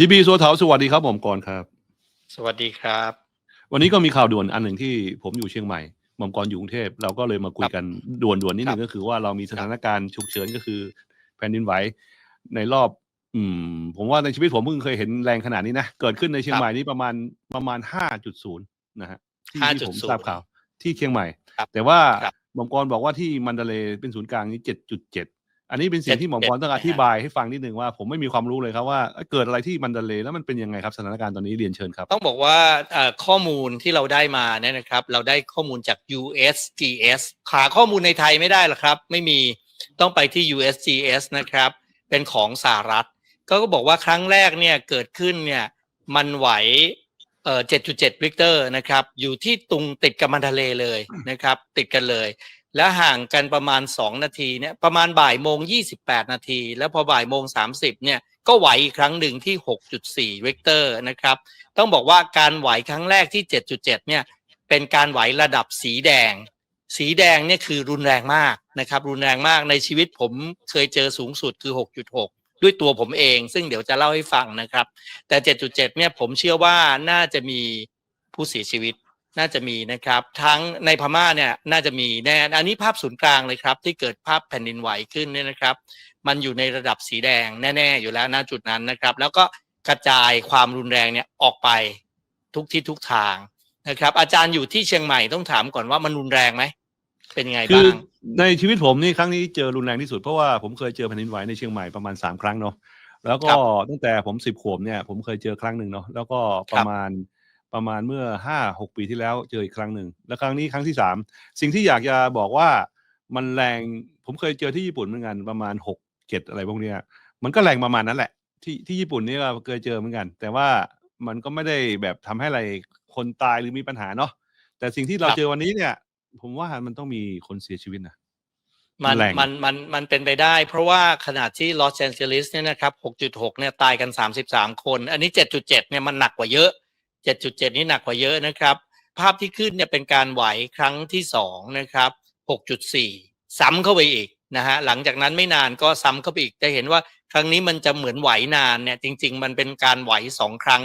ดีบีสัวเถาสวัสดีครับผมก่อนครับ สวัสดีครับ วันนี้ก็มีข่าวด่วนอันหนึ่งที่ผมอยู่เชียงใหม่หม่อมกรอยู่กรุงเทพเราก็เลยมาคุยกันด่วนๆนิดนึงก็คือว่าเรามีสถานการณ์ฉุกเฉินก็คือแผ่นดินไหวในรอบ อืม ผมว่าในชีวิตผมเพิ่งเคยเห็นแรงขนาดนี้นะเกิดขึ้นในเชียงใหม่นี่ประมาณประมาณห้าจุดศูนย์นะฮะที่ที่ผม5.0ทราบข่าว ที่เชียงใหม่ครับแต่ว่าครับหม่อมกรบอกว่าที่มันเดเลย์เป็นศูนย์กลางนี่เจ็ดจุดเจ็ด อันนี้เป็นสิ่งที่หม่อมกรต้องอธิบายให้ฟังนิดนึงว่า ผมไม่มีความรู้เลยครับว่าเอ้ยเกิดอะไรที่มันเดเลย์แล้วมันเป็นยังไงครับสถานการณ์ตอนนี้เรียนเชิญครับ ต้องบอกว่าเอ่อข้อมูลที่เราได้มาเนี่ยนะครับ เราได้ข้อมูลจาก USGS หาข้อมูลในไทยไม่ได้หรอกครับ ไม่มีต้องไปที่ USGS นะครับ เป็นของสหรัฐ ก็ก็บอกว่าครั้งแรกเนี่ยเกิดขึ้นเนี่ยมันไหวเอ่อ7.7ริกเตอร์นะครับ อยู่ที่ตรงติดกับมันทะเลเลยนะครับ ติดกันเลย แล้วห่างกันประมาณ 2 นาทีเนี่ยประมาณบ่ายโมง 28 นาที แล้วพอบ่ายโมง 30 เนี่ยก็ไหวอีกครั้งหนึ่งที่ 6.4ริกเตอร์นะครับ ต้องบอกว่าการไหวครั้งแรกที่ 7.7 เนี่ยเป็นการไหวระดับสีแดง สีแดงเนี่ยคือรุนแรงมากนะครับ รุนแรงมากในชีวิตผมเคยเจอสูงสุดคือ 6.6 ด้วยตัวผมเอง ซึ่งเดี๋ยวจะเล่าให้ฟังนะครับ แต่ 7.7 เนี่ยผมเชื่อว่าน่าจะมีผู้เสียชีวิต น่าจะมีนะครับ ทั้งในพม่าเนี่ยน่าจะมีแน่อันนี้ภาพศูนย์กลางเลยครับ ที่เกิดภาพแผ่นดินไหวขึ้นเนี่ยนะครับ มันอยู่ในระดับสีแดงแน่ๆ อยู่แล้วณจุดนั้นนะครับ แล้วก็กระจายความรุนแรงเนี่ยออกไปทุกทิศทุกทางนะครับ อาจารย์อยู่ที่เชียงใหม่ต้องถามก่อนว่ามันรุนแรงไหมเป็นยังไงคืบ้าองในชีวิตผมนี่ครั้งนี้เจอรุนแรงที่สุดเพราะว่าผมเคยเจอแผ่นดินไหวในเชียงใหม่ประมาณสามครั้งเนาะแล้วก็ครับตั้งแต่ผมสิบขวบเนี่ยผมเคยเจอครั้งหนึ่งเนาะแล้วก็ประมาณ ประมาณเมื่อห้าหกปีที่แล้วเจออีกครั้งหนึ่ง แล้วครั้งนี้ครั้งที่สามสิ่งที่อยากจะบอกว่ามันแรงผมเคยเจอที่ญี่ปุ่นเหมือนกันประมาณหกเจ็ดอะไรพวกเนี้ยมันก็แรงประมาณนั้นแหละ ที่ที่ญี่ปุ่นนี่ก็เคยเจอเหมือนกัน แต่ว่ามันก็ไม่ได้แบบทำให้อะไรคนตายหรือมีปัญหาเนาะแต่สิ่งที่เราครับเจอวันนี้เนี่ย ผมว่ามันต้องมีคนเสียชีวิตนะมันแรงมันมันมันเป็นไปได้ เพราะว่าขนาดที่ลอสแอนเจลิสเนี่ยนะครับ 6.6 เนี่ยตายกัน 33 คน อันนี้ 7.7 เนี่ยมันหนักกว่าเยอะ 7.7 นี่หนักกว่าเยอะนะครับ ภาพที่ขึ้นเนี่ยเป็นการไหวครั้งที่สองนะครับ 6.4 ซ้ำเข้าไปอีกนะฮะหลังจากนั้นไม่นานก็ซ้ำเข้าไปอีกจะเห็นว่าครั้งนี้มันจะเหมือนไหวนานเนี่ยจริง ๆ มันเป็นการไหวสองครั้ง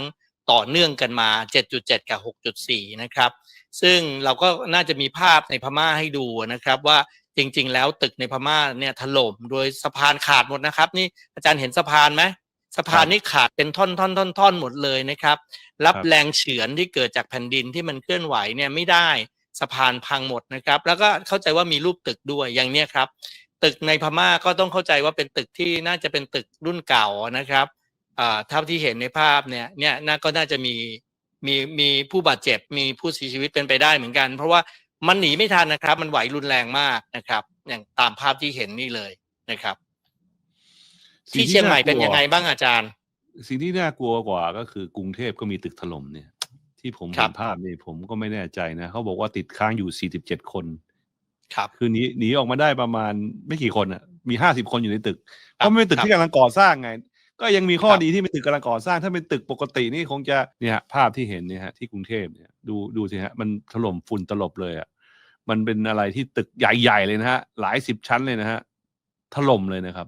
ต่อเนื่องกันมา 7.7 กับ 6.4 นะครับ ซึ่งเราก็น่าจะมีภาพในพม่าให้ดูนะครับว่าจริง ๆ แล้วตึกในพม่าเนี่ยถล่มโดยสะพานขาดหมดนะครับ นี่อาจารย์เห็นสะพานไหม สะพานนี่ขาดเป็นท่อนท่อนท่อนท่อนหมดเลยนะครับรับครับแรงเฉือนที่เกิดจากแผ่นดินที่มันเคลื่อนไหวเนี่ยไม่ได้สะพานพังหมดนะครับ แล้วก็เข้าใจว่ามีรูปตึกด้วยอย่างเนี้ยครับ ตึกในพม่าก็ต้องเข้าใจว่าเป็นตึกที่น่าจะเป็นตึกรุ่นเก่านะครับอ่าเท่าที่เห็นในภาพเนี่ยเนี่ยน่าก็น่าจะมีมีมีผู้บาดเจ็บมีผู้เสียชีวิตเป็นไปได้เหมือนกัน เพราะว่ามันหนีไม่ทันนะครับ มันไหวรุนแรงมากนะครับ อย่างตามภาพที่เห็นนี่เลยนะครับ ที่เชียงใหม่เป็นยังไงบ้างอาจารย์ สิ่งที่น่ากลัวกว่าก็คือกรุงเทพก็มีตึกถล่มเนี่ย ที่ผมครัเห็บนภาพนี่ผมก็ไม่แน่ใจนะเขาบอกว่าติดค้างอยู่ 47 คน ครับ คือหนีหนีออกมาได้ประมาณไม่กี่คนอะ มี 50 คนอยู่ในตึกเพครับราะมันเป็นตึกครับที่กำลังก่อสร้างไง ก็ยังมีข้อครับดีที่เป็นตึกกำลังก่อสร้างถ้าเป็นตึกปกตินี่คงจะเนี่ยภาพที่เห็นเนี่ยฮะที่กรุงเทพเนี่ยดูดูสิฮะมันถล่มฝุ่นตลบเลยอะมันเป็นอะไรที่ตึกใหญ่ๆเลยนะฮะหลายสิบชั้นเลยนะฮะถล่มเลยนะครับ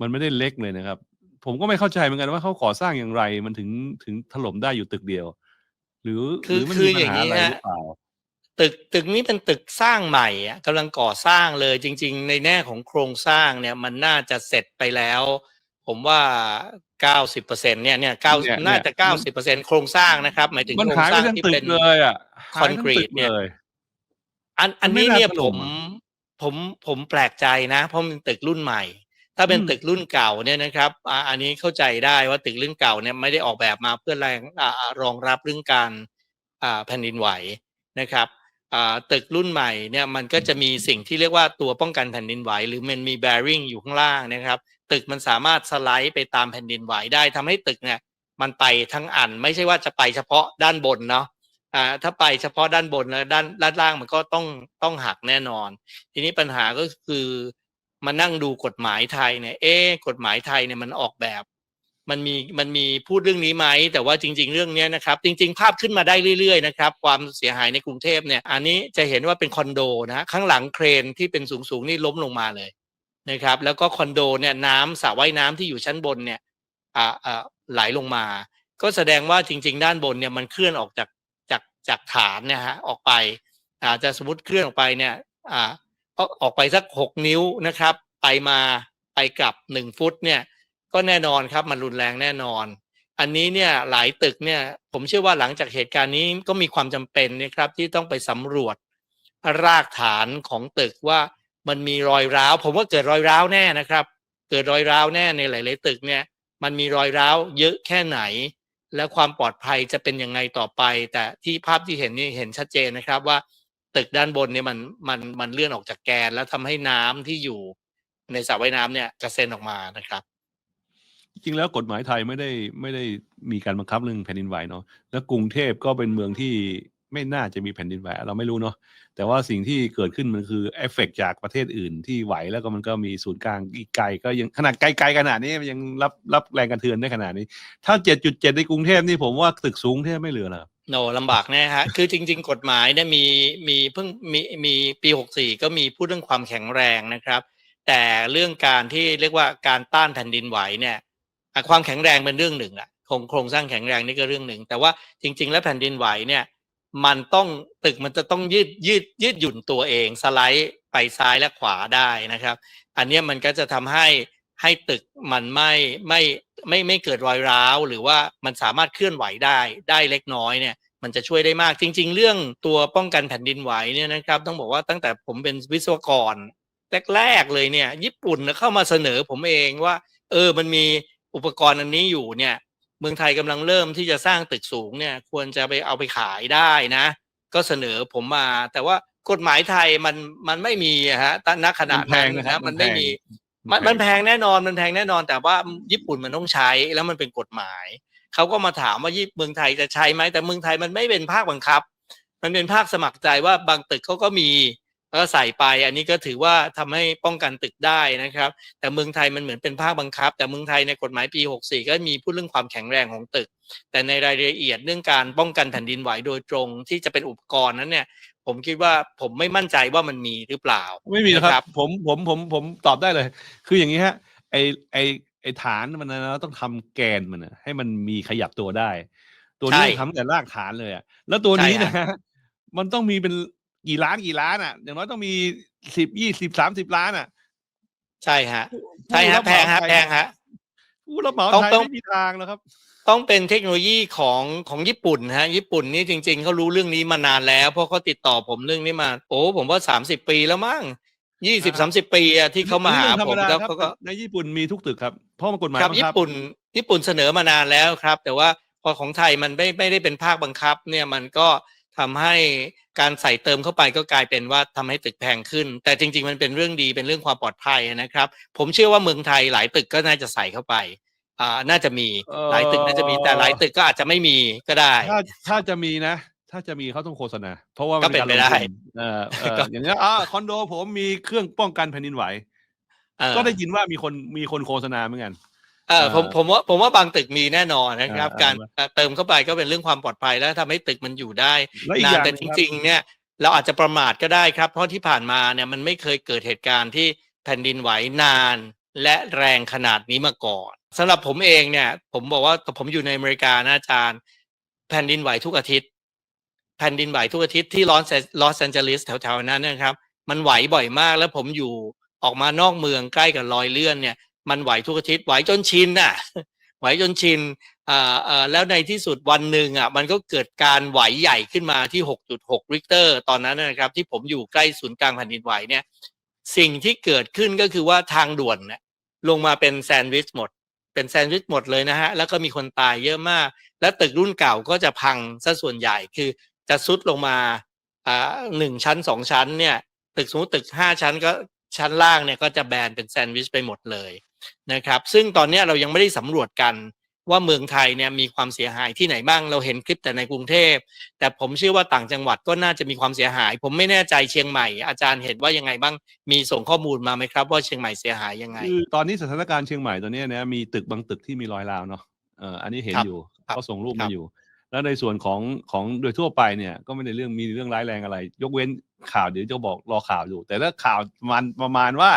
มันไม่ได้เล็กเลยนะครับ ผมก็ไม่เข้าใจเหมือนกันว่าเขาก่อสร้างอย่างไร มันถึงถึงถล่มได้อยู่ตึกเดียว หรือคือหรืมันคือมีปัญหาอย่างนี้อะไรฮะหรือเปล่าตึกตึกนี้เป็นตึกสร้างใหม่อะกำลังก่อสร้างเลยจริง ๆ ในแง่ของโครงสร้างเนี่ยมันน่าจะเสร็จไปแล้ว ผมว่าเก้าสิบเปอร์เซ็นเนี่ยเนี่ยเก้าเนี่ยน่าจะเนี่เก้ายสิบเปอร์เซ็นโครงสร้างนะครับหมายถึงมันโครงหายสไปร้างทั้งที่ตึเป็กนเลยอะคอนกรีตหาเนี่ยทั้งตึกเลยอันอันมันไม่นี้น่าเนี่ยถผล่มมอะผมผมแปลกใจนะ เพราะมันตึกรุ่นใหม่ ถ้าเป็นอืมตึกรุ่นเก่าเนี่ยนะครับอ่าอันนี้เข้าใจได้ว่าตึกรุ่นเก่าเนี่ยไม่ได้ออกแบบมาเพื่อแรงอ่ารองรับเรื่องการอ่าแผ่นดินไหวนะครับอ่าตึกรุ่นใหม่เนี่ยมันก็จะมีสิ่งที่เรียกว่าตัวป้องกันแผ่นดินไหว หรือมันมี bearing อยู่ข้างล่างนะครับ ตึกมันสามารถสไลด์ไปตามแผ่นดินไหวได้ทำให้ตึกเนี่ยมันไปทั้งอันไม่ใช่ว่าจะไปเฉพาะด้านบนเนาะอ่าถ้าไปเฉพาะด้านบนแล้วด้านด้านล่างมันก็ต้องต้องหักแน่นอน ทีนี้ปัญหาก็คือ มานั่งดูกฎหมายไทยเนี่ย เอ๊กฎหมายไทยเนี่ยมันออกแบบ มันมีมันมีพูดเรื่องนี้ไหมแต่ว่าจริง ๆ เรื่องนี้นะครับ จริง ๆ ภาพขึ้นมาได้เรื่อยๆนะครับความเสียหายในกรุงเทพเนี่ย อันนี้จะเห็นว่าเป็นคอนโดนะข้างหลังเครนที่เป็นสูงๆนี่ล้มลงมาเลยนะครับ แล้วก็คอนโดเนี่ยน้ำสระว่ายน้ำที่อยู่ชั้นบนเนี่ยอ่าอ่าไหลลงมา ก็แสดงว่าจริง ๆ ด้านบนเนี่ยมันเคลื่อนออกจากจากจากฐานเนี่ยฮะออกไปอาจจะสมมติเคลื่อนออกไปเนี่ยอ่า ออกไปสักหกนิ้วนะครับ ไปมาไปกลับหนึ่งฟุตเนี่ยก็แน่นอนครับมันรุนแรงแน่นอน อันนี้เนี่ยหลายตึกเนี่ยผมเชื่อว่าหลังจากเหตุการณ์นี้ก็มีความจำเป็นนะครับที่ต้องไปสำรวจรากฐานของตึกว่ามันมีรอยร้าว ผมว่าเกิดรอยร้าวแน่นะครับ เกิดรอยร้าวแน่ในหลาย ๆ ตึกเนี่ยมันมีรอยร้าวเยอะแค่ไหน และความปลอดภัยจะเป็นยังไงต่อไป แต่ที่ภาพที่เห็นนี่เห็นชัดเจนนะครับว่า ตึกด้านบนเนี่ยมันมันมันเลื่อนออกจากแกน แล้วทำให้น้ำที่อยู่ในสระว่ายน้ำเนี่ยกระเซ็นออกมานะครับจริงแล้วกฎหมายไทยไม่ได้ไม่ได้มีการบังคับเรื่องแผ่นดินไหวเนาะแล้วกรุงเทพก็เป็นเมืองที่ไม่น่าจะมีแผ่นดินไหวเราไม่รู้เนาะแต่ว่าสิ่งที่เกิดขึ้นมันคือเอฟเฟกจากประเทศอื่นที่ไหวแล้วก็มันก็มีศูนย์กลางอีกไกลก็ยังขนาดไกลๆขนาดนี้มันยังรับรับแรงกระเทือนได้ขนาดนี้ ถ้า 7.7 ในกรุงเทพนี่ผมว่าตึกสูงแทบไม่เหลือแล้ว โนลำบากแน่ฮะ คือจริง ๆ กฎหมายเนี่ยมีมีเพิ่งมีมีปีหกสี่ก็มีพูดเรื่องความแข็งแรงนะครับ แต่เรื่องการที่เรียกว่าการต้านแผ่นดินไหวเนี่ยความแข็งแรงเป็นเรื่องหนึ่งแหละโครงโครงสร้างแข็งแรงนี่ก็เรื่องหนึ่ง แต่ว่าจริง ๆ แล้วแผ่นดินไหวเนี่ยมันต้องตึกมันจะต้องยืดยืดยืดหยุ่นตัวเองสไลด์ไปซ้ายและขวาได้นะครับ อันนี้มันก็จะทำให้ให้ตึกมันไม่ไม่ ไม่ไม่เกิดรอยร้าวหรือว่ามันสามารถเคลื่อนไหวได้ได้เล็กน้อยเนี่ยมันจะช่วยได้มากจริง ๆ เรื่องตัวป้องกันแผ่นดินไหวเนี่ยนะครับ ต้องบอกว่าตั้งแต่ผมเป็นวิศวกรแรกๆเลยเนี่ย ญี่ปุ่นน่ะเข้ามาเสนอผมเองว่า เออมันมีอุปกรณ์อันนี้อยู่เนี่ย เมืองไทยกำลังเริ่มที่จะสร้างตึกสูงเนี่ย ควรจะไปเอาไปขายได้นะ ก็เสนอผมมา แต่ว่ากฎหมายไทยมันมันไม่มีอะฮะตั้งณขนาดมันแพนั้งนนะครับนะมันไม่มันแพง มันมันแพงแน่นอนมันแพงแน่นอน แต่ว่าญี่ปุ่นมันต้องใช้แล้วมันเป็นกฎหมาย เขาก็มาถามว่าญี่ปุ่นเมืองไทยจะใช้ไหมแต่เมืองไทยมันไม่เป็นภาคบังคับ มันเป็นภาคสมัครใจว่าบางตึกเขาก็มีแล้วก็ใส่ไป อันนี้ก็ถือว่าทำให้ป้องกันตึกได้นะครับ แต่เมืองไทยมันเหมือนเป็นภาคบังคับ แต่เมืองไทยในกฎหมายปี 64 ก็มีพูดเรื่องความแข็งแรงของตึก แต่ในรายละเอียดเรื่องการป้องกันแผ่นดินไหวโดยตรงที่จะเป็นอุปกรณ์นั้นเนี่ย ผมคิดว่าผมไม่มั่นใจว่ามันมีหรือเปล่า ไม่มีนะคนะครัรับบผมผมผมผมตอบได้เลย คืออย่างนี้ฮะ ไอไอไอฐานมันนะเราต้องทำแกนมันนะให้มันมีขยับตัวได้ ตัวนี้ใช่ทำแต่รากฐานเลยอะแล้วตัวนี้ใช่นะฮะฮะมันต้องมีเป็นกี่ล้านกี่ล้านอะ อย่างน้อยต้องมีสิบยี่สิบสามสิบล้านอะ ใช่ฮะใช่ฮะแพงฮะแพงฮะผู้รับเหมาต้องไทยต้องไม่มีทางแล้วครับ ต้องเป็นเทคโนโลยีของของญี่ปุ่นฮะญี่ปุ่นนี่จริง ๆเขารู้เรื่องนี้มานานแล้ว เพราะเขาติดต่อผมเรื่องนี้มา โอ้ผมว่าสามสิบปีแล้วมั้งยี่สิบสามสิบปีอะที่เขามาหาเรื่องธรผรมดาแล้วครับเขาก็ในญี่ปุ่นมีทุกตึกครับเพราะมันกฎหมายครับบังญี่คับปุ่น ญี่ปุ่นเสนอมานานแล้วครับ แต่ว่าพอของไทยมันไม่ไม่ได้เป็นภาคบังคับ เนี่ยมันก็ทำให้การใส่เติมเข้าไปก็กลายเป็นว่าทำให้ตึกแพงขึ้น แต่จริง ๆ มันเป็นเรื่องดีเป็นเรื่องความปลอดภัยนะครับ ผมเชื่อว่าเมืองไทยหลายตึกก็น่าจะใส่เข้าไป อ่าน่าจะมีเอ่อหลายตึกน่าจะมีแต่หลายตึกก็อาจจะไม่มีก็ได้ ถ้าถ้าจะมีนะ ถ้าจะมีเขาต้องโฆษณา เพราะว่าก็เป็นไปได้การลงทุนเออเออก็อย่างเงี้ยอ่าคอนโดผมมีเครื่องป้องกันแผ่นดินไหวเออก็ได้ยินว่ามีคนมีคนโฆษณาเหมือนกันเออผมเอ่อผมว่าผมว่าบางตึกมีแน่นอนนะครับอ่าการอ่าเอ่อเติมเข้าไปก็เป็นเรื่องความปลอดภัยแล้วทำให้ตึกมันอยู่ได้และอีกนาอนย่างแต่หจนึ่งครับริง ๆ เนี่ย เราอาจจะประมาทก็ได้ครับ เพราะที่ผ่านมาเนี่ยมันไม่เคยเกิดเหตุการณ์ที่แผ่นดินไหวนานและแรงขนาดนี้มาก่อน สำหรับผมเองเนี่ย ผมบอกว่าผมอยู่ในอเมริกานะอาจารย์ แผ่นดินไหวทุกอาทิตย์ แผ่นดินไหวทุกอาทิตย์ที่ลอสลอสแอนเจลิสแถวๆนั้นนะครับ มันไหวบ่อยมากแล้วผมอยู่ออกมานอกเมืองใกล้กับรอยเลื่อนเนี่ย มันไหวทุกอาทิตย์ไหวจนชินน่ะ ไหวจนชินอ่าอ่าแล้วในที่สุดวันหนึ่งอะมันก็เกิดการไหวใหญ่ขึ้นมาที่ 6.6 ริกเตอร์ ตอนนั้นนะครับ ที่ผมอยู่ใกล้ศูนย์กลางแผ่นดินไหวเนี่ย สิ่งที่เกิดขึ้นก็คือว่าทางด่วนเนี่ยลงมาเป็นแซนด์วิชหมด เป็นแซนด์วิชหมดเลยนะฮะ แล้วก็มีคนตายเยอะมาก และตึกรุ่นเก่าก็จะพังซะส่วนใหญ่คือจะซุดลงมาอ่าหนึ่งชั้นสองชั้นเนี่ย ตึกสมมติตึกห้าชั้นก็ชั้นล่างเนี่ยก็จะแบนเป็นแซนด์วิชไปหมดเลยนะครับ ซึ่งตอนนี้เรายังไม่ได้สำรวจกัน ว่าเมืองไทยเนี่ยมีความเสียหายที่ไหนบ้างเราเห็นคลิปแต่ในกรุงเทพ แต่ผมเชื่อว่าต่างจังหวัดก็น่าจะมีความเสียหาย ผมไม่แน่ใจเชียงใหม่ อาจารย์เห็นว่ายังไงบ้างมีส่งข้อมูลมาไหมครับ ว่าเชียงใหม่เสียหายยังไงคือตอนนี้สถานการณ์เชียงใหม่ตอนเนี้ยนะมีตึกบางตึกที่มีรอยร้าวเนาะเอออันนี้เห็นครับอยู่ครับเขาส่งรูปครัมาบอยู่ แล้วในส่วนของของโดยทั่วไปเนี่ยก็ไม่ได้เรื่องมีเรื่องร้ายแรงอะไร ยกเว้นข่าวเดี๋ยวจะบอกรอข่าวอยู่ แต่ถ้าข่าวมันประมาณว่า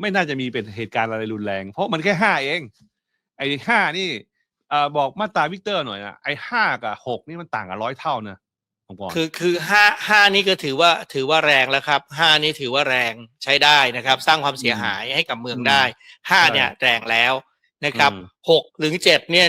ไม่น่าจะมีเป็นเหตุการณ์อะไรรุนแรง เพราะมันแค่ห้าเอง ไอ้ห้านี่เอ่อบอกมาตราวิกเตอร์หน่อยนะไอ้ห้ากับหกนี่มันต่างกันร้อยเท่านะผมบอกคือคือห้าห้านี่ก็ถือว่าถือว่าแรงแล้วครับห้านี่ถือว่าแรงใช้ได้นะครับ สร้างความเสียหายให้กับเมืองได้ห้าเนี่ยแรงแล้วนะครับหกหรือเจ็ดเนี่ย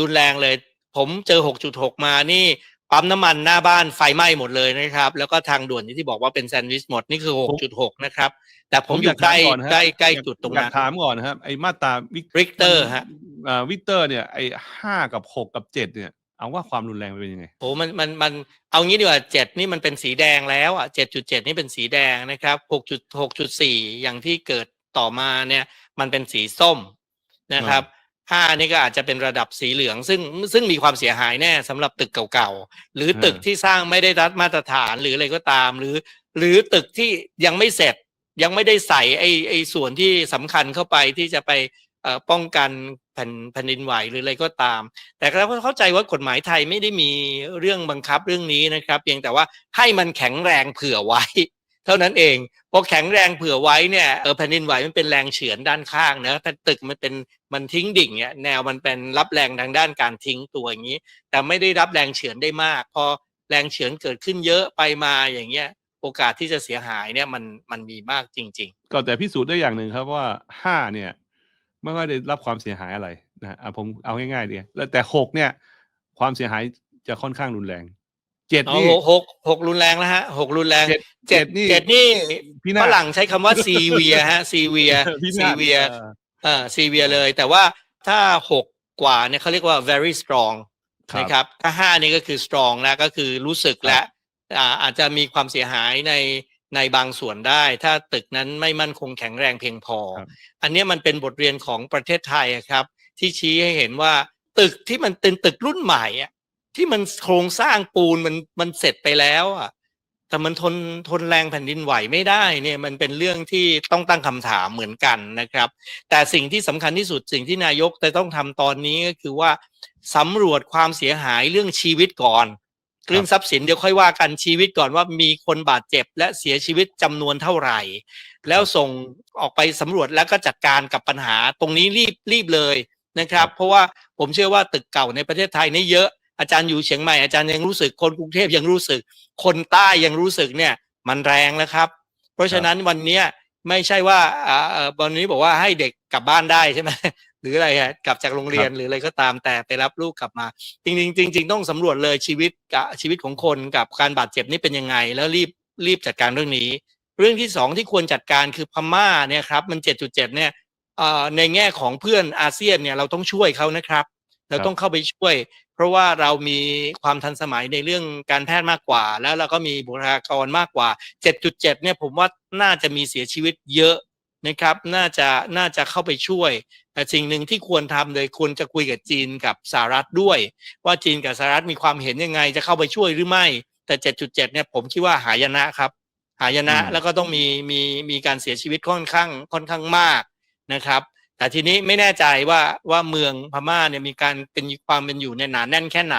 รุนแรงเลย ผมเจอหกจุดหกมานี่ปั๊มน้ำมันหน้าบ้านไฟไหม้หมดเลยนะครับ แล้วก็ทางด่วนที่บอกว่าเป็นแซนด์วิชหมดนี่คือหกจุดหกนะครับ แต่ผมอยู่ใกล้ใกล้ใกล้จุดตรงอยานั้กนถามก่อนนะครับไอ้มาตราวิก Richter ฮะอ่าวิกเตอร์เนี่ยไอ้ห้ากับหกกับเจ็ดเนี่ยเอาว่าความรุนแรงมันเป็นยังไงโหมันมันมันเอางี้ดีกว่าเจ็ดนี่มันเป็นสีแดงแล้วอะเจ็ดจุดเจ็ดนี่เป็นสีแดงนะครับหกจุดหกจุดสี่อย่างที่เกิดต่อมาเนี่ยมันเป็นสีส้มนะครับห้านี่ก็อาจจะเป็นระดับสีเหลือง ซึ่งซึ่งมีความเสียหายแน่สำหรับตึกเก่าๆ หรือตึกอ่าที่สร้างไม่ได้รัดมาตรฐานหรืออะไรก็ตาม หรือ หรือตึกที่ยังไม่เสร็จ ยังไม่ได้ใส่ไอ้ไอ้ส่วนที่สำคัญเข้าไปที่จะไปป้องกันแผ่นแผ่นดินไหวหรืออะไรก็ตาม แต่เราเข้าใจว่ากฎหมายไทยไม่ได้มีเรื่องบังคับเรื่องนี้นะครับ เพียงแต่ว่าให้มันแข็งแรงเผื่อไว้ เท่านั้นเองพอแข็งแรงเผื่อไว้เนี่ยเออแผ่นดินไหวมันเป็นแรงเฉือนด้านข้างนะถ้าตึกมันเป็นมันทิ้งดิ่งเนี่ยแนวมันเป็นรับแรงทางด้านการทิ้งตัวอย่างนี้ แต่ไม่ได้รับแรงเฉือนได้มาก พอแรงเฉือนเกิดขึ้นเยอะไปมาอย่างเงี้ย โอกาสที่จะเสียหายเนี่ยมันมันมีมากจริงก็แต่พิสูจน์ได้อย่างหนึ่งครับว่าห้าเนี่ยไม่ค่อยได้รับความเสียหายอะไรนะฮะอะผมเอาง่ายๆดีแล้วแต่หกเนี่ย ความเสียหายจะค่อนข้างรุนแรงเจ็ดๆอ๋อนี่หกหกหกรุนแรงแล้วฮะหกรุนแรงเจ็ดเจ็ดนี่เจ็ดนี่พี่นาฝศรั่งใช้คำว่าซีเวียฮะซีเวียพี่ซีนาศเวียเออเอ่าซีเวียเลย แต่ว่าถ้าหกกว่าเนี่ยเขาเรียกว่า very strong ครับนะครับถ้าห้านี่ก็คือ strong แล้วก็คือรู้สึกและ อ่าอาจจะมีความเสียหายในในบางส่วนได้ ถ้าตึกนั้นไม่มั่นคงแข็งแรงเพียงพอครับอันเนี้ยมันเป็นบทเรียนของประเทศไทยอะครับ ที่ชี้ให้เห็นว่าตึกที่มันเป็นตึกรุ่นใหม่อะที่มันโครงสร้างปูนมันมันเสร็จไปแล้วอะแต่มันทนทนแรงแผ่นดินไหวไม่ได้เนี่ยมันเป็นเรื่องที่ต้องตั้งคำถามเหมือนกันนะครับ แต่สิ่งที่สำคัญที่สุดสิ่งที่นายกจะต้องทำตอนนี้ก็คือว่าสำรวจความเสียหายเรื่องชีวิตก่อน เรื่องทรัพย์สินเดี๋ยวค่อยว่ากันชีวิตก่อนว่ามีคนบาดเจ็บ และเสียชีวิตจำนวนเท่าไหร่ แล้วส่งออกไปสำรวจแล้วก็จัดการกับปัญหาตรงนี้รีบรีบเลยนะครับ เพราะว่าผมเชื่อว่าตึกเก่าในประเทศไทยนี่เยอะอาจารย์อยู่เชียงใหม่อาจารย์ยังรู้สึกคนกรุงเทพยังรู้สึก คนใต้ยังรู้สึกเนี่ย มันแรงแล้วครับ เพราะฉะนั้นวันเนี้ยไม่ใช่ว่าอ่าเอ่อวันนี้บอกว่าให้เด็กกลับบ้านได้ใช่ไหม หรืออะไรฮะกลับจากโรงเรียนหรืออะไรก็ตามแต่ไปรับลูกกลับมา จริงๆจริงๆต้องสำรวจเลยชีวิตกับชีวิตของคนกับการบาดเจ็บนี่เป็นยังไง แล้วรีบรีบจัดการเรื่องนี้ เรื่องที่สองที่ควรจัดการคือพม่าเนี่ยครับมันเจ็ดจุดเจ็ดเนี่ยเอ่อในแง่ของเพื่อนอาเซียนเนี่ยเราต้องช่วยเขานะครับ เราต้องเข้าไปช่วย เพราะว่าเรามีความทันสมัยในเรื่องการแพทย์มากกว่า แล้วเราก็มีบุคลากรมากกว่า 7.7 เนี่ยผมว่าน่าจะมีเสียชีวิตเยอะ นะครับน่าจะน่าจะเข้าไปช่วย แต่สิ่งหนึ่งที่ควรทำเลยควรจะคุยกับจีนกับสหรัฐด้วย ว่าจีนกับสหรัฐมีความเห็นยังไงจะเข้าไปช่วยหรือไม่ แต่ 7.7 เนี่ยผมคิดว่าหายนะครับ หายนะอืมแล้วก็ต้องมีมีมีการเสียชีวิตค่อนข้างค่อนข้างมากนะครับ แต่ทีนี้ไม่แน่ใจว่าว่าเมืองพม่าเนี่ยมีการเป็นความเป็นอยู่ในยหนาแน่นแค่ไหน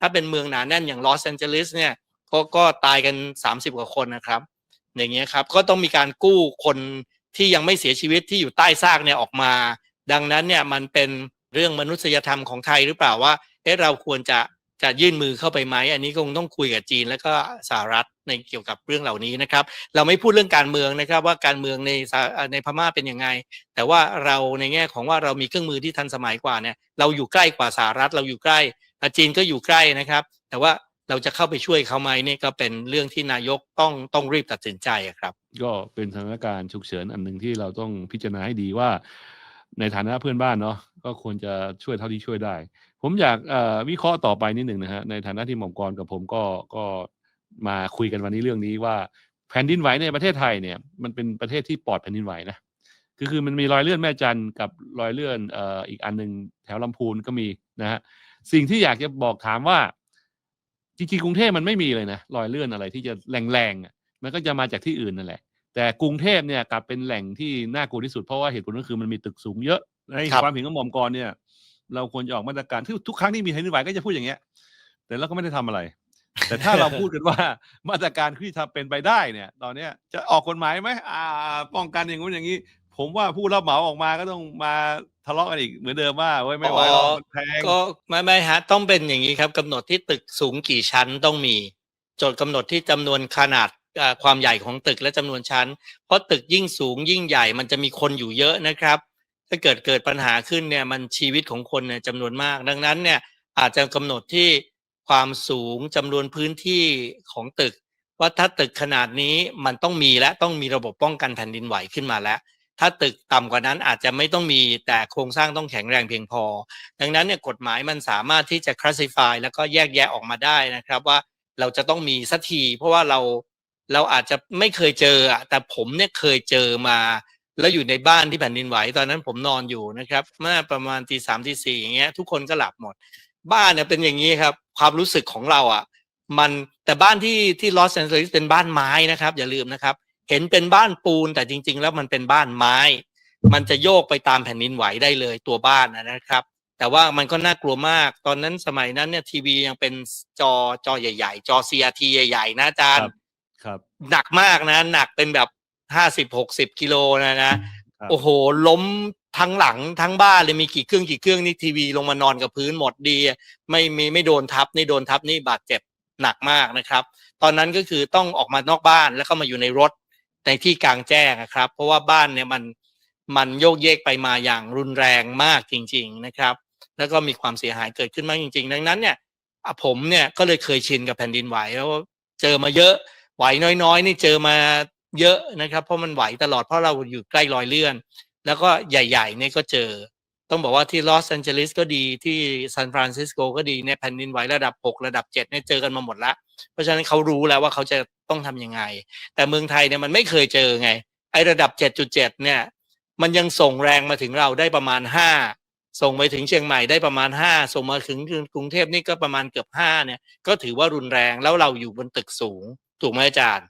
ถ้าเป็นเมืองหนาแน่นอย่างลอสแอนเจลิสเนี่ยก็ก็ตายกันสามสิบกว่าคนนะครับ อย่างเงี้ยครับก็ต้องมีการกู้คน ที่ยังไม่เสียชีวิตที่อยู่ใต้ซากเนี่ยออกมา ดังนั้นเนี่ยมันเป็นเรื่องมนุษยธรรมของไทยหรือเปล่าว่าเอ๊ะเราควรจะจะยื่นมือเข้าไปไหมอันนี้คงต้องคุยกับจีนแล้วก็สหรัฐในเกี่ยวกับเรื่องเหล่านี้นะครับ เราไม่พูดเรื่องการเมืองนะครับ ว่าการเมืองในในพม่าเป็นยังไง แต่ว่าเราในแง่ของว่าเรามีเครื่องมือที่ทันสมัยกว่าเนี่ยเราอยู่ใกล้กว่าสหรัฐ เราอยู่ใกล้จีนก็อยู่ใกล้นะครับ แต่ว่า เราจะเข้าไปช่วยเขาไหมเนี่ยก็เป็นเรื่องที่นายกต้องต้องรีบตัดสินใจครับ ก็เป็นสถานการณ์ฉุกเฉินอันหนึ่งที่เราต้องพิจารณาให้ดีว่า ในฐานะเพื่อนบ้านเนาะก็ควรจะช่วยเท่าที่ช่วยได้ ผมอยากวิเคราะห์ต่อไปนิดหนึ่งนะฮะในฐานะที่หม่อมกรกับผมก็ก็มาคุยกันวันนี้เรื่องนี้ว่าแผ่นดินไหวในประเทศไทยเนี่ยมันเป็นประเทศที่ปลอดแผ่นดินไหวนะคือคือมันมีรอยเลื่อนแม่จันกับรอยเลื่อนอออีกอันหนึ่งแถวลำพูนก็มีนะฮะสิ่งที่อยากจะบอกถามว่า จริงๆกรุงเทพมันไม่มีเลยนะรอยเลื่อนอะไรที่จะแรงๆอะมันก็จะมาจากที่อื่นนั่นแหละ แต่กรุงเทพเนี่ยกลับเป็นแหล่งที่น่ากลัวที่สุดเพราะว่าเหตุผลก็คือมันมีตึกสูงเยอะในครับความเห็นของหม่อมกรเนี่ย เราควรจะออกมาตรการที่ทุกครั้งที่มีแผ่นดินไหวก็จะพูดอย่างเงี้ย แต่เราก็ไม่ได้ทำอะไร แต่ถ้าเราพูดกันว่ามาตรการที่ทำเป็นไปได้เนี่ย ตอนเนี้ยจะออกกฎหมายไหมอ่า ป้องกันอย่างงู้นอย่างนี้ ผมว่าผู้รับเหมาออกมาก็ต้องมาทะเลาะกันอีกเหมือนเดิมว่าเว้ยไม่ไหวหรอกมันแพงก็ไม่ไม่ฮะ ต้องเป็นอย่างนี้ครับกำหนดที่ตึกสูงกี่ชั้นต้องมีโจทย์กำหนดที่จำนวนขนาดอ่าความใหญ่ของตึกและจำนวนชั้น เพราะตึกยิ่งสูงยิ่งใหญ่มันจะมีคนอยู่เยอะนะครับ ถ้าเกิดเกิดปัญหาขึ้นเนี่ยมันชีวิตของคนเนี่ยจำนวนมาก ดังนั้นเนี่ยอาจจะกำหนดที่ความสูงจำนวนพื้นที่ของตึก ว่าถ้าตึกขนาดนี้มันต้องมีและต้องมีระบบป้องกันแผ่นดินไหวขึ้นมาแล้ว ถ้าตึกต่ำกว่านั้นอาจจะไม่ต้องมีแต่โครงสร้างต้องแข็งแรงเพียงพอ ดังนั้นเนี่ยกฎหมายมันสามารถที่จะ classify แล้วก็แยกแยะออกมาได้นะครับว่าเราจะต้องมีสักทีเพราะว่าเราเราอาจจะไม่เคยเจออะแต่ผมเนี่ยเคยเจอมา แล้วอยู่ในบ้านที่แผ่นดินไหวตอนนั้นผมนอนอยู่นะครับเมื่อประมาณตีสามตีสี่อย่างเงี้ยทุกคนก็หลับหมด บ้านเนี่ยเป็นอย่างนี้ครับ ความรู้สึกของเราอะมันแต่บ้านที่ที่ลอสแอนเจลิสเป็นบ้านไม้นะครับ อย่าลืมนะครับ เห็นเป็นบ้านปูนแต่จริง ๆ แล้วมันเป็นบ้านไม้ มันจะโยกไปตามแผ่นดินไหวได้เลยตัวบ้านนะนะครับ แต่ว่ามันก็น่ากลัวมาก ตอนนั้นสมัยนั้นเนี่ยทีวียังเป็นจอจอใหญ่ ๆ จอ CRT ใหญ่ๆ นะอาจารย์ครับ หนักมากนะ หนักเป็นแบบห้าสิบหกสิบกิโลนะนะครับโอ้โห ล้มทั้งหลังทั้งบ้านเลยมีกี่เครื่องกี่เครื่องนี่ทีวีลงมานอนกับพื้นหมดดีอะไม่มีไม่โดนทับนี่โดนทับนี่บาดเจ็บหนักมากนะครับ ตอนนั้นก็คือต้องออกมานอกบ้านแล้วก็มาอยู่ในรถ ในที่กลางแจ้งนะครับ เพราะว่าบ้านเนี่ยมันมันโยกเยกไปมาอย่างรุนแรงมากจริง ๆนะครับ แล้วก็มีความเสียหายเกิดขึ้นมากจริง ๆ ดังนั้นเนี่ยผมเนี่ยก็เลยเคยชินกับแผ่นดินไหวแล้วเจอมาเยอะไหวน้อยๆ นี่เจอมาเยอะนะครับ เพราะมันไหวตลอดเพราะเราอยู่ใกล้รอยเลื่อน แล้วก็ใหญ่ๆนี่ก็เจอ ต้องบอกว่าที่ลอสแอนเจลิสก็ดีที่ซานฟรานซิสโกก็ดีเนี่ยแผ่นดินไหวระดับ 6 ระดับ7เนี่ยเจอกันมาหมดละเพราะฉะนั้นเขารู้แล้วว่าเขาจะต้องทำยังไง แต่เมืองไทยเนี่ยมันไม่เคยเจอไง ไอ้ระดับ 7.7 เนี่ย มันยังส่งแรงมาถึงเราได้ประมาณ 5 ส่งไปถึงเชียงใหม่ได้ประมาณ 5 ส่งมาถึงกรุงเทพนี่ก็ประมาณเกือบ 5 เนี่ย ก็ถือว่ารุนแรงแล้วเราอยู่บนตึกสูงถูกไหมอาจารย์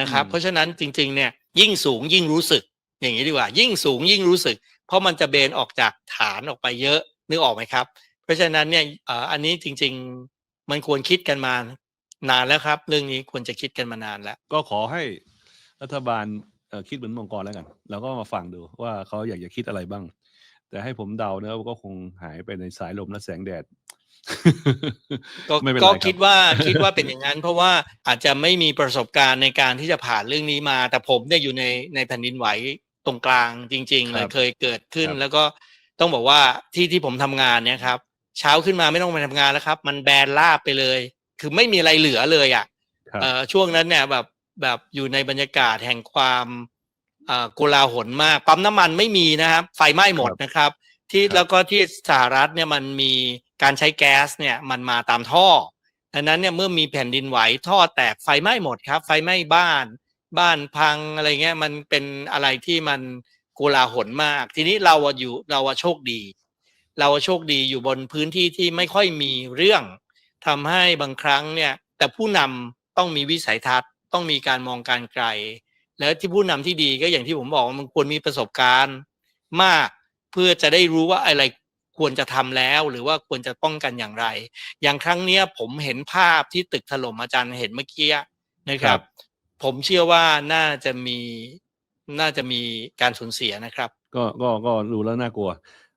นะครับอืมเพราะฉะนั้นจริง ๆ เนี่ยยิ่งสูงยิ่งรู้สึก อย่างนี้ดีกว่า ยิ่งสูงยิ่งรู้สึก เพราะมันจะเบนออกจากฐานออกไปเยอะนึกออกไหมครับ เพราะฉะนั้นเนี่ยเอ่ออันนี้จริง ๆมันควรคิดกันมานานแล้วครับ เรื่องนี้ควรจะคิดกันมานานแล้ว ก็ขอให้รัฐบาลเอ่อคิดเหมือนมังกรแล้วกัน แล้วก็มาฟังดูว่าเขาอยากจะคิดอะไรบ้าง แต่ให้ผมเดาเนอะก็คงหายไปในสายลมและแสงแดดก็ไม่เป็นไรก็ครับคิดว่าคิดว่าเป็นอย่างนั้น เพราะว่าอาจจะไม่มีประสบการณ์ในการที่จะผ่านเรื่องนี้มา แต่ผมเนี่ยอยู่ในในแผ่นดินไหว ตรงกลางจริงๆเลยเคยเกิดขึ้น แล้วก็ต้องบอกว่าที่ที่ผมทำงานเนี่ยครับ เช้าขึ้นมาไม่ต้องไปทำงานแล้วครับ มันแบนราบไปเลย คือไม่มีอะไรเหลือเลยอะครับเอ่อช่วงนั้นเนี่ยแบบแบบอยู่ในบรรยากาศแห่งความเอ่อโกลาหลมากปั๊มน้ำมันไม่มีนะครับ ไฟไหม้หมดนะครับ ที่ครับแล้วก็ที่สหรัฐเนี่ยมันมีการใช้แก๊สเนี่ยมันมาตามท่อดังนั้นเนี่ยเมื่อมีแผ่นดินไหวท่อแตกไฟไหม้หมดครับ ไฟไหม้บ้าน บ้านพังอะไรเงี้ยมันเป็นอะไรที่มันโกลาหลมาก ทีนี้เราอยู่เราโชคดี เราโชคดีอยู่บนพื้นที่ที่ไม่ค่อยมีเรื่องทำให้บางครั้งเนี่ย แต่ผู้นำต้องมีวิสัยทัศน์ ต้องมีการมองการไกล แล้วที่ผู้นำที่ดีก็อย่างที่ผมบอกมันควรมีประสบการณ์มาก เพื่อจะได้รู้ว่าอะไรควรจะทำแล้วหรือว่าควรจะป้องกันอย่างไร อย่างครั้งเนี้ยผมเห็นภาพที่ตึกถล่มอาจารย์เห็นเมื่อกี้นะครัรับบ ผมเชื่อว่าน่าจะมีน่าจะมีการสูญเสียนะครับ ก็ก็ก็รู้แล้วน่ากลัว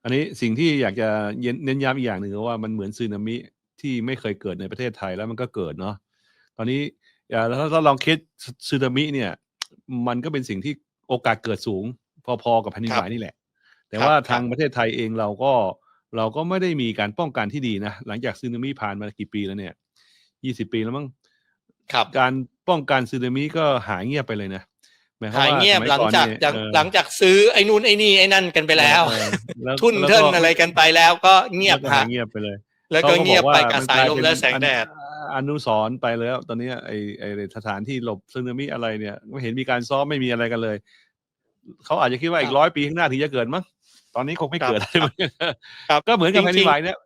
อันนี้สิ่งที่อยากจะเน้นเน้นย้ำอีกอย่างหนึ่งก็ว่ามันเหมือนสึนามิที่ไม่เคยเกิดในประเทศไทยแล้วมันก็เกิดเนาะตอนนี้อย่าถ้าเราลองคิดสึนามิเนี่ย มันก็เป็นสิ่งที่โอกาสเกิดสูง พอๆกับแผ่นดินไหวนี่แหละ แต่ครับว่าครับทางประเทศไทยเองเราก็เราก็ไม่ได้มีการป้องกันที่ดีนะ หลังจากสึนามิผ่านมากี่ปีแล้วเนี่ยยี่สิบปีแล้วมั้งครับ การป้องกันสึนามิก็หายเงียบไปเลยนะมควมหายเงียบสมัหลังก่อนจากเนี่ยจากเออหลังจากซื้อไอ้นู่นไอ้นี่ไอ้นั่นกันไปแล้วเออแล้วทุนแล้วเทินก็อะไรกันไปแล้วก็เงียบแล้วก็ฮะหายเงียบไปเลย แล้วก็เงียบไปกับขสายลมกและเป็นแสงแดดออนุสรณ์ไปแล้ว ตอนนี้ไอไอสถานที่หลบซึนามิอะไรเนี่ยไม่เห็นมีการซ้อมไม่มีอะไรกันเลยเขาอาจจะคิดว่าอีคกรับร้อยปีข้างหน้าถึงจะเกิดมั้งตอนนี้คงไม่เกิดครับครับก็เหมือนกับจริงๆแผ่นดินไหวเนี่ย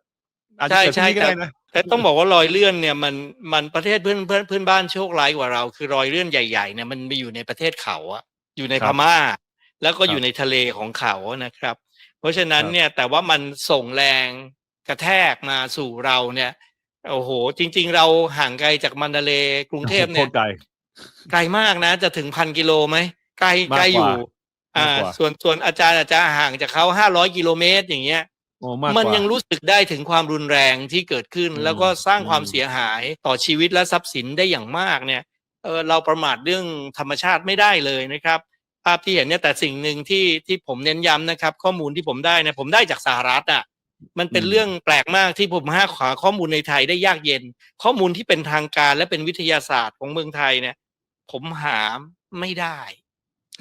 อาจจะเกิดใช่ที่นี่ก็ใช่ได้นะแต่ต้องบอกว่ารอยเลื่อนเนี่ยมันมันประเทศเพื่อนเพื่อนเพื่อนบ้านโชคร้ายกว่าเรา คือรอยเลื่อนใหญ่ๆเนี่ยมันไปอยู่ในประเทศเขาอะอยู่ในพม่า แล้วก็อยู่ในทะเลของเขานะครับ เพราะฉะนั้นเนี่ยแต่ว่ามันส่งแรงกระแทกมาสู่เราเนี่ยโอ้โห จริง ๆ เราห่างไกลจากมันดาเลย์กรุงเทพโคเนี่ยตรไกลไกลมากนะ จะถึงพันกิโลไหมไกลมากกว่าไกลอยู่อ่ามากกว่า ส่วนส่วนอาจารย์อาจจะห่างจากเขาห้าร้อยกิโลเมตรอย่างเงี้ยโอ้ มากกว่ามันยังรู้สึกได้ถึงความรุนแรงที่เกิดขึ้นอืมแล้วก็สร้างความอืมเสียหายต่อชีวิตและทรัพย์สินได้อย่างมากเนี่ยเออเราประมาทเรื่องธรรมชาติไม่ได้เลยนะครับ ภาพที่เห็นเนี่ยแต่สิ่งหนึ่งที่ที่ผมเน้นย้ำนะครับ ข้อมูลที่ผมได้เนี่ยผมได้จากสหรัฐอะมันเป็นอืมเรื่องแปลกมากที่ผมหาขอข้อมูลในไทยได้ยากเย็น ข้อมูลที่เป็นทางการและเป็นวิทยาศาสตร์ของเมืองไทยเนี่ย ผมหาไม่ได้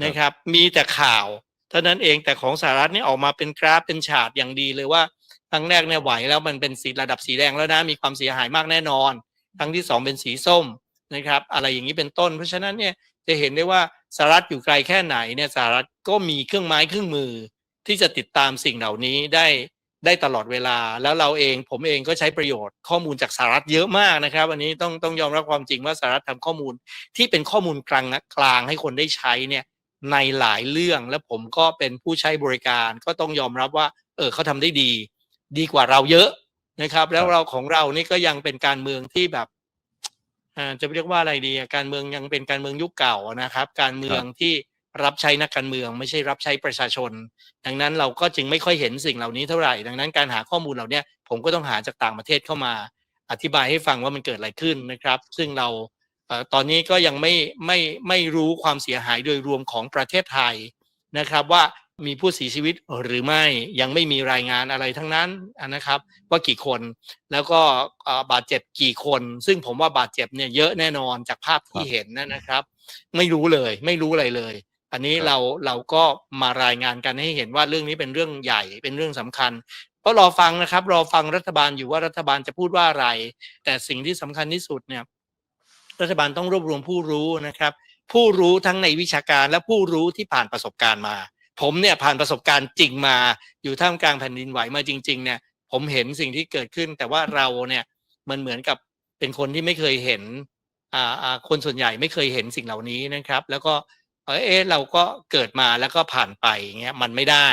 นะครับ มีแต่ข่าว เท่านั้นเองแต่ของสหรัฐนี่ออกมาเป็นกราฟเป็นฉาดอย่างดีเลยว่าครั้งแรกเนี่ยไหวแล้วมันเป็นสีระดับสีแดงแล้วนะมีความเสียหายมากแน่นอน ครั้งที่สองเป็นสีส้มนะครับอะไรอย่างนี้เป็นต้น เพราะฉะนั้นเนี่ยจะเห็นได้ว่าสหรัฐอยู่ไกลแค่ไหนเนี่ยสหรัฐก็มีเครื่องไม้เครื่องมือ ที่จะติดตามสิ่งเหล่านี้ได้ได้ตลอดเวลาแล้วเราเองผมเองก็ใช้ประโยชน์ข้อมูลจากสหรัฐเยอะมากนะครับ อันนี้ต้องต้องยอมรับความจริงว่าสหรัฐทำข้อมูลที่เป็นข้อมูลกลางกลางให้คนได้ใช้เนี่ย ในหลายเรื่องและผมก็เป็นผู้ใช้บริการก็ต้องยอมรับว่า เออเขาทำได้ดี ดีกว่าเราเยอะนะครับ แล้วเราของเรานี่ก็ยังเป็นการเมืองที่แบบอ่าจะเรียกว่าอะไรดีอะการเมืองยังเป็นการเมืองยุคเก่านะครับ การเมืองที่รับใช้นักการเมือง ไม่ใช่รับใช้ประชาชน ดังนั้นเราก็จึงไม่ค่อยเห็นสิ่งเหล่านี้เท่าไหร่ ดังนั้นการหาข้อมูลเหล่าเนี้ยผมก็ต้องหาจากต่างประเทศเข้ามา อธิบายให้ฟังว่ามันเกิดอะไรขึ้นนะครับ ซึ่งเราเอ่อ ตอนนี้ก็ยังไม่ไม่ไม่รู้ความเสียหายโดยรวมของประเทศไทยนะครับว่ามีผู้เสียชีวิตหรือไม่ยังไม่มีรายงานอะไรทั้งนั้นนะครับ ว่ากี่คนแล้วก็เอ่อบาดเจ็บกี่คน ซึ่งผมว่าบาดเจ็บเนี่ยเยอะแน่นอนจากภาพที่เห็นนะนะครับ ไม่รู้เลยไม่รู้อะไรเลย อันนี้ครับเราเราก็มารายงานกันให้เห็นว่าเรื่องนี้เป็นเรื่องใหญ่เป็นเรื่องสำคัญเพราะรอฟังนะครับ รอฟังรัฐบาลอยู่ว่ารัฐบาลจะพูดว่าอะไร แต่สิ่งที่สำคัญที่สุดเนี่ย รัฐบาลต้องรวบรวมผู้รู้นะครับ ผู้รู้ทั้งในวิชาการและผู้รู้ที่ผ่านประสบการณ์มา ผมเนี่ยผ่านประสบการณ์จริงมา อยู่ท่ามกลางแผ่นดินไหวมาจริง ๆ เนี่ย ผมเห็นสิ่งที่เกิดขึ้น แต่ว่าเราเนี่ยมันเหมือนกับเป็นคนที่ไม่เคยเห็นอ่าคนส่วนใหญ่ไม่เคยเห็นสิ่งเหล่านี้นะครับ แล้วก็เออเอเราก็เกิดมาแล้วก็ผ่านไปอย่างเงี้ยมันไม่ได้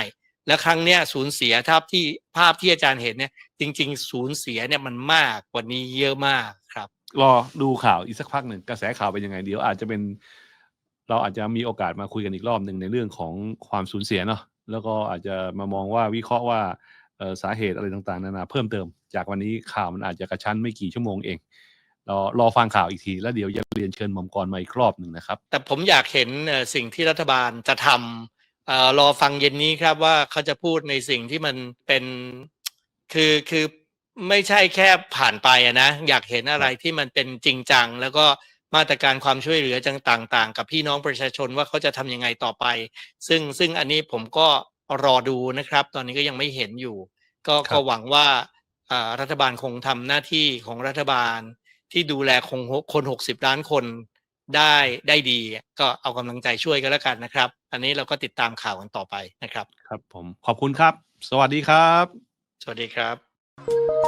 แล้วครั้งเนี้ยสูญเสียภาพที่ภาพที่อาจารย์เห็นเนี่ยจริง ๆ สูญเสียเนี่ยมันมากกว่านี้เยอะมากครับ รอดูข่าวอีกสักพักหนึ่งกระแสข่าวเป็นยังไงเดี๋ยวอาจจะเป็น เราอาจจะมีโอกาสมาคุยกันอีกรอบหนึ่งในเรื่องของความสูญเสียเนาะแล้วก็อาจจะมามองว่าวิเคราะห์ว่าสาเหตุอะไรต่างๆนานาเพิ่มเติม จากวันนี้ข่าวมันอาจจะกระชั้นไม่กี่ชั่วโมงเองรอรอฟังข่าวอีกที แล้วเดี๋ยวจะเรียนเชิญหมอมกรมาอีกรอบหนึ่งนะครับ แต่ผมอยากเห็นสิ่งที่รัฐบาลจะทำเอ่อรอฟังเย็นนี้ครับว่าเขาจะพูดในสิ่งที่มันเป็นคือคือ ไม่ใช่แค่ผ่านไปอะนะ อยากเห็นอะไรที่มันเป็นจริงจัง แล้วก็มาตรการความช่วยเหลือต่าง ๆ กับพี่น้องประชาชนว่าเขาจะทำยังไงต่อไป ซึ่งซึ่งอันนี้ผมก็รอดูนะครับ ตอนนี้ก็ยังไม่เห็นอยู่ ก็ครับก็หวังว่าอ่ารัฐบาลคงทำหน้าที่ของรัฐบาลที่ดูแลคงคนหกสิบล้านคนได้ได้ดี ก็เอากำลังใจช่วยกันแล้วกันนะครับ อันนี้เราก็ติดตามข่าวกันต่อไปนะครับ ครับผมขอบคุณครับ สวัสดีครับ สวัสดีครับ